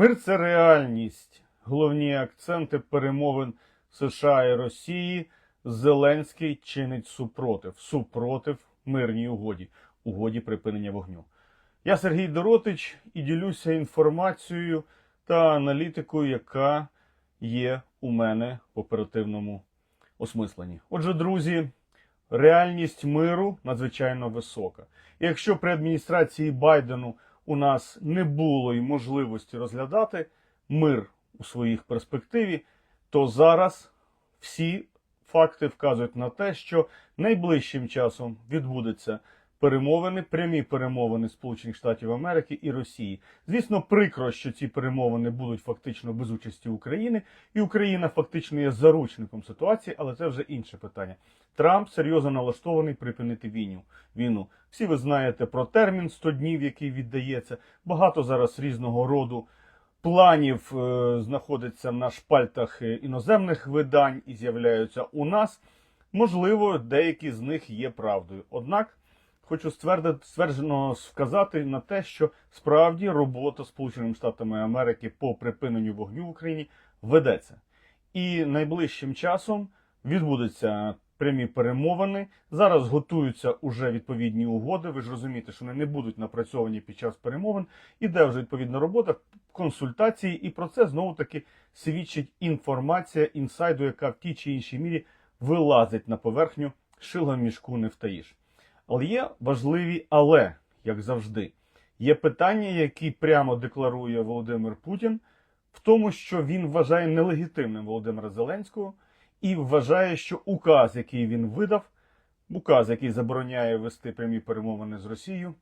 Мир це реальність. Головні акценти перемовин США і Росії. Зеленський чинить супротив. Супротив мирній угоді, угоді припинення вогню. Я Сергій Доротич і ділюся інформацією та аналітикою, яка є у мене в оперативному осмисленні. Отже, друзі, реальність миру надзвичайно висока. І якщо при адміністрації Байдену у нас не було й можливості розглядати мир у своїх перспективі, то зараз всі факти вказують на те, що найближчим часом відбудеться перемовини, прямі перемовини Сполучених Штатів Америки і Росії. Звісно, прикро, що ці перемовини будуть фактично без участі України, і Україна фактично є заручником ситуації, але це вже інше питання. Трамп серйозно налаштований припинити війну. Війну. Всі ви знаєте про термін 100 днів, який віддається. Багато зараз різного роду планів е, знаходиться на шпальтах іноземних видань і з'являються у нас. Можливо, деякі з них є правдою. Однак хочу стверджено сказати на те, що справді робота Сполученими Штатами Америки по припиненню вогню в Україні ведеться. І найближчим часом відбудуться прямі перемовини. Зараз готуються уже відповідні угоди. Ви ж розумієте, що вони не будуть напрацьовані під час перемовин. Іде вже відповідна робота, консультації, і про це знову таки свідчить інформація інсайду, яка в тій чи іншій мірі вилазить на поверхню, шило в мішку не втаїш. Але є важливі але, як завжди. Є питання, які прямо декларує Володимир Путін, в тому, що він вважає нелегітимним Володимира Зеленського і вважає, що указ, який він видав, указ, який забороняє вести прямі перемовини з Росією,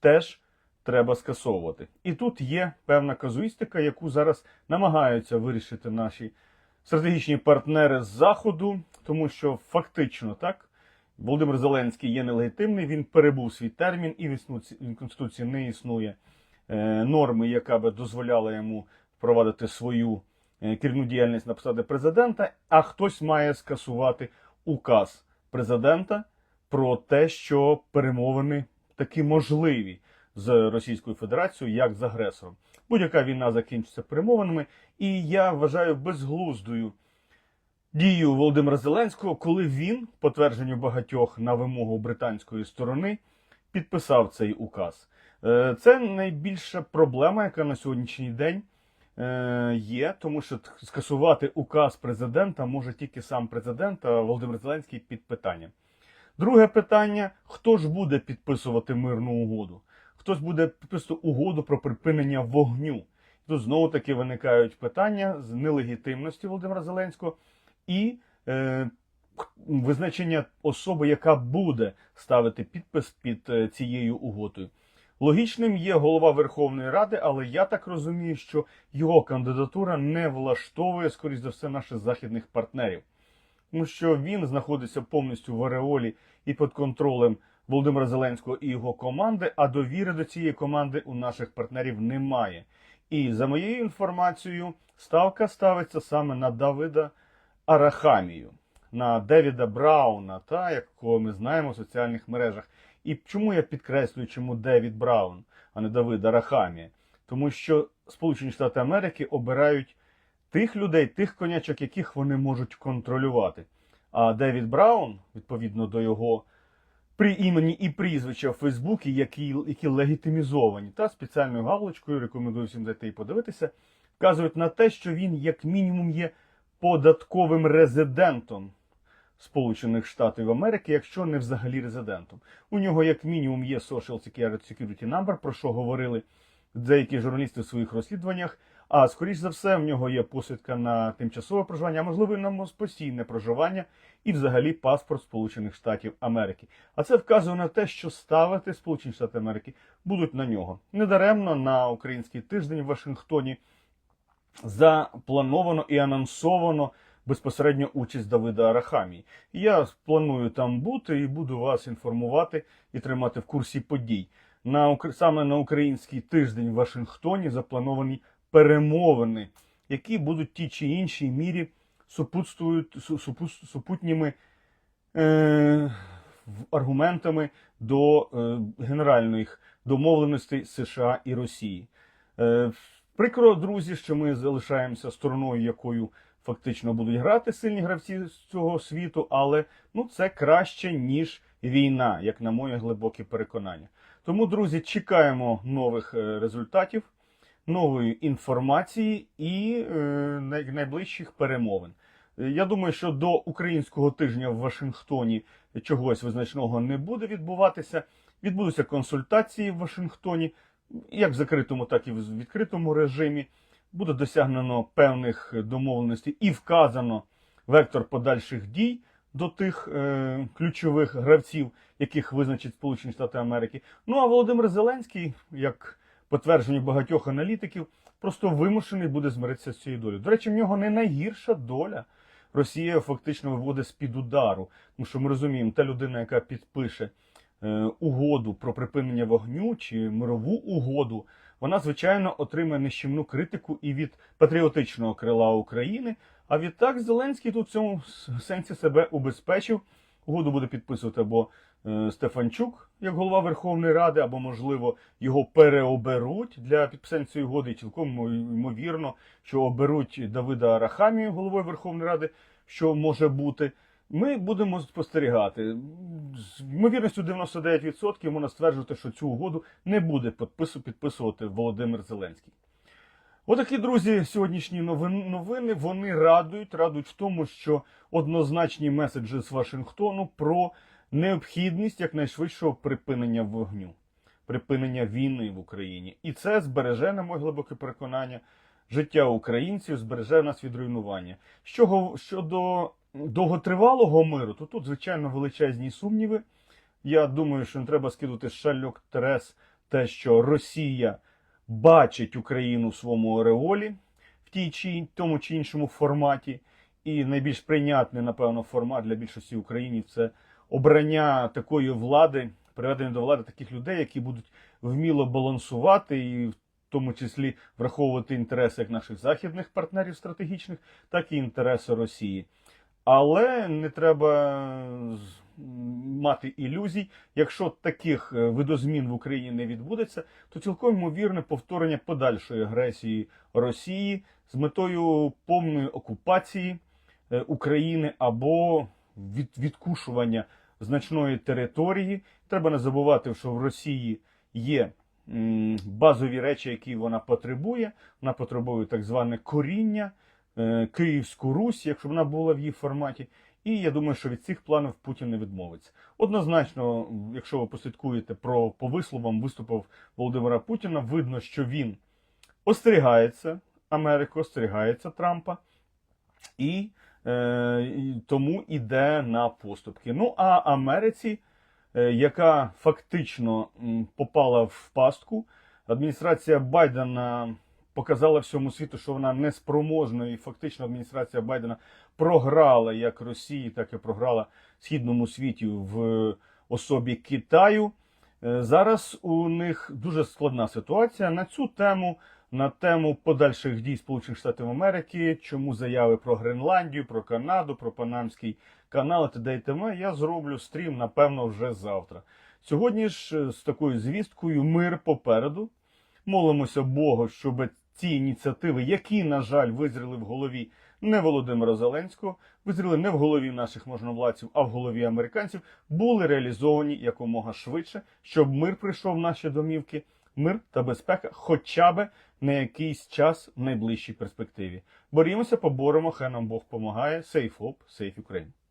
теж треба скасовувати. І тут є певна казуїстика, яку зараз намагаються вирішити наші стратегічні партнери з Заходу, тому що фактично так. Володимир Зеленський є нелегітимний, він перебув свій термін, і в Конституції не існує е, норми, яка би дозволяла йому впровадити свою е, керівну діяльність на посади президента, а хтось має скасувати указ президента про те, що перемовини таки можливі з Російською Федерацією як з агресором. Будь-яка війна закінчиться перемовинами, і я вважаю безглуздою дію Володимира Зеленського, коли він, по твердженню багатьох на вимогу британської сторони, підписав цей указ. Е, Це найбільша проблема, яка на сьогоднішній день е, є, тому що скасувати указ президента може тільки сам президент, а Володимир Зеленський під питанням. Друге питання: хто ж буде підписувати мирну угоду? Хтось буде підписувати угоду про припинення вогню. Тут знову таки виникають питання з нелегітимності Володимира Зеленського і е, визначення особи, яка буде ставити підпис під е, цією угодою. Логічним є голова Верховної Ради, але я так розумію, що його кандидатура не влаштовує, скоріш за все, наших західних партнерів. Тому що він знаходиться повністю в ареолі і під контролем Володимира Зеленського і його команди, а довіри до цієї команди у наших партнерів немає. І за моєю інформацією, ставка ставиться саме на Давида Арахамію, на Девіда Брауна, та якого ми знаємо в соціальних мережах. І чому я підкреслюю, чому Девід Браун, а не Давид Арахамія? Тому що Сполучені Штати Америки обирають тих людей, тих конячок, яких вони можуть контролювати. А Девід Браун, відповідно до його при імені і прізвища в Фейсбуці, які, які легітимізовані, та спеціальною галочкою, рекомендую всім зайти і подивитися, вказують на те, що він, як мінімум, є податковим резидентом Сполучених Штатів Америки, якщо не взагалі резидентом. У нього, як мінімум, є Social Security Number, про що говорили деякі журналісти в своїх розслідуваннях. А скоріш за все, в нього є посвідка на тимчасове проживання, а можливо, і на постійне проживання, і взагалі паспорт Сполучених Штатів Америки. А це вказує на те, що ставити Сполучені Штати Америки будуть на нього. Недаремно на український тиждень в Вашингтоні заплановано і анонсовано безпосередньо участь Давида Арахамії. Я планую там бути і буду вас інформувати і тримати в курсі подій. На саме на український тиждень в Вашингтоні заплановані перемовини, які будуть в тій чи іншій мірі супут- супутніми е, аргументами до е, генеральних домовленостей США і Росії. Е, Прикро, друзі, що ми залишаємося стороною, якою фактично будуть грати сильні гравці з цього світу, але ну це краще ніж війна, як на моє глибоке переконання. Тому, друзі, чекаємо нових е, результатів, нової інформації і е, найближчих перемовин. Я думаю, що до українського тижня в Вашингтоні чогось визначного не буде відбуватися. Відбудуться консультації в Вашингтоні, як в закритому, так і в відкритому режимі. Буде досягнено певних домовленостей і вказано вектор подальших дій до тих е, ключових гравців, яких визначить Сполучені Штати Америки. Ну а Володимир Зеленський, як потверджені багатьох аналітиків, просто вимушений буде змиритися з цією долею. До речі, в нього не найгірша доля. Росія фактично виводить з-під удару. Тому що ми розуміємо, та людина, яка підпише угоду про припинення вогню чи мирову угоду, вона звичайно отримає нищівну критику і від патріотичного крила України. А відтак Зеленський тут в цьому сенсі себе убезпечив. Угоду буде підписувати або е, Стефанчук як голова Верховної Ради, або, можливо, його переоберуть для підписання цієї угоди. І цілком ймовірно, що оберуть Давида Арахамію головою Верховної Ради, що може бути. Ми будемо спостерігати. З ймовірністю 99% можна стверджувати, що цю угоду не буде підпису- підписувати Володимир Зеленський. Отакі, друзі, сьогоднішні новини вони радують, радують в тому, що однозначні меседжі з Вашингтону про необхідність якнайшвидшого припинення вогню, припинення війни в Україні. І це збереже, на моє глибоке переконання, життя українців, збереже нас від руйнування. Щодо довготривалого миру, то тут, звичайно, величезні сумніви. Я думаю, що не треба скидати шальок терес те, що Росія бачить Україну в своєму ореолі в тій чи тому чи іншому форматі. І найбільш прийнятний, напевно, формат для більшості українців це обрання такої влади, приведення до влади таких людей, які будуть вміло балансувати і в тому числі враховувати інтереси як наших західних партнерів стратегічних, так і інтереси Росії. Але не треба мати ілюзій. Якщо таких е, видозмін в Україні не відбудеться, то цілком ймовірне повторення подальшої агресії Росії з метою повної окупації е, України або від, відкушування значної території. Треба не забувати, що в Росії є базові речі, які вона потребує. Вона потребує так зване коріння, Київську Русь, якщо вона була в її форматі. І я думаю, що від цих планів Путін не відмовиться. Однозначно, якщо ви послідкуєте про по висловам виступів Володимира Путіна, видно, що він остерігається Америки, остерігається Трампа, і, е, тому іде на поступки. Ну а Америці, е, яка фактично попала в пастку, адміністрація Байдена показала всьому світу, що вона неспроможна, і фактично адміністрація Байдена програла як Росії, так і програла східному світі в особі Китаю. Е, Зараз у них дуже складна ситуація на цю тему, на тему подальших дій Сполучених Штатів Америки, чому заяви про Гренландію, про Канаду, про Панамський канал і т.д. Я зроблю стрім, напевно, вже завтра. Сьогодні ж е, з такою звісткою мир попереду. Молимося Богу, щоб ці ініціативи, які, на жаль, визріли в голові не Володимира Зеленського, визріли не в голові наших можновладців, а в голові американців, були реалізовані якомога швидше, щоб мир прийшов в наші домівки, мир та безпека, хоча б на якийсь час в найближчій перспективі. Борімося, поборемо, хай нам Бог помагає. Safe Hope, Safe Ukraine.